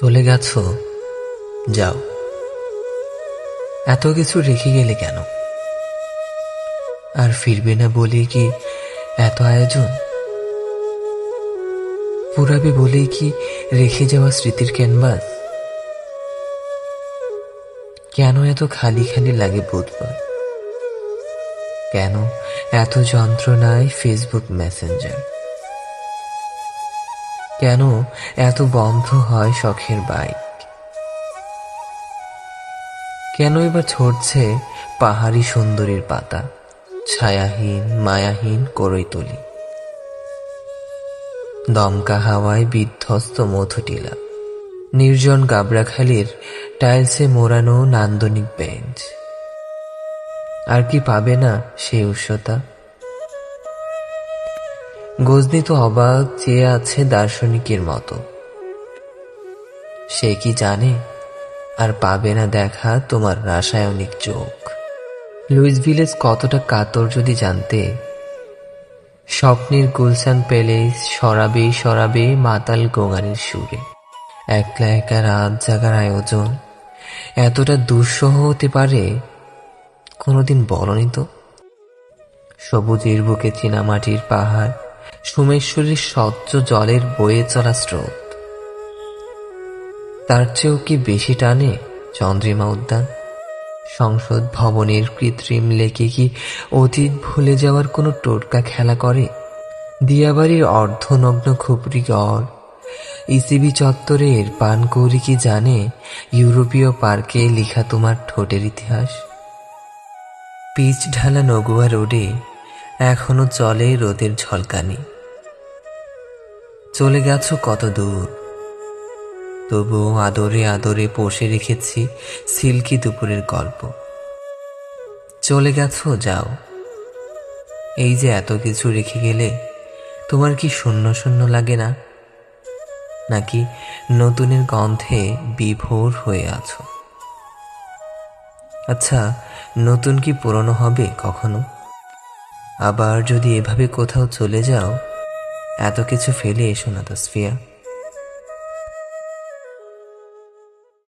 চলে গেছো? যাও। এত কিছু রেখে গেলে কেন? আর ফিরবে না বলে কি এত আয়োজন? পুরাবে বলেই কি রেখে যাওয়া স্মৃতির ক্যানভাস? কেন এত খালি খালি লাগে বুধবার? কেন এত যন্ত্রণায় ফেসবুক মেসেঞ্জার কেন এত বন্ধ হয় শখের বাইক? কেন এবার ছড়ছে পাহাড়ি সুন্দরীর পাতা, ছায়াহীন, মায়াহীন করৈতলি? দমকা হাওয়ায় বিধ্বস্ত মধুটিলা নির্জন গাবড়াখালির টাইলসে মোড়ানো নান্দনিক বেঞ্চ। আর কি পাবে না সেই উষ্ণতা? গজনি তো অবাক চেয়ে আছে দার্শনিকের মতো। সে কি জানে? আর পাবে না দেখা তোমার রাসায়নিক চোখ। লুইস ভিলেজ কতটা কাতর যদি জানতে। স্বপ্নের গুলশান প্যালেস সরাবে সরাবে মাতাল গোঙানির সুরে। একলা একা রাত জাগার আয়োজন এতটা দুঃসহ হতে পারে? কোনোদিন বলনি তো? সবুজের বুকে চীনামাটির পাহাড় সোমেশ্বরীর স্বচ্ছ জলের বয়ে চলা স্রোত। তার চেয়েও কি বেশি টানে চন্দ্রিমা উদ্যান? সংসদ ভবনের কৃত্রিম লেকে কি অতীত ভুলে যাওয়ার কোনো টোটকা খেলা করে? দিয়াবাড়ির অর্ধনগ্ন খুপড়ি গড়। ইসিবি চত্বরের পানকৌরি কি জানে ইউরোপীয় পার্কে লিখা তোমার ঠোঁটের ইতিহাস? পিচ ঢালা নগুয়া রোডে এখনও চলে রোদের ঝলকানি। চলে গেছো কত দূর? তবুও আদরে আদরে পোষে রেখেছি সিল্কি দুপুরের গল্প। চলে গেছো, যাও। এই যে এত কিছু রেখে গেলে তোমার কি শূন্য শূন্য লাগে না? নাকি নতুনের গন্ধে বিভোর হয়ে আছো? আচ্ছা নতুন কি পুরনো হবে কখনো? আবার যদি এভাবে কোথাও চলে যাও এত কিছু ফেলে এসো না তসফিয়া।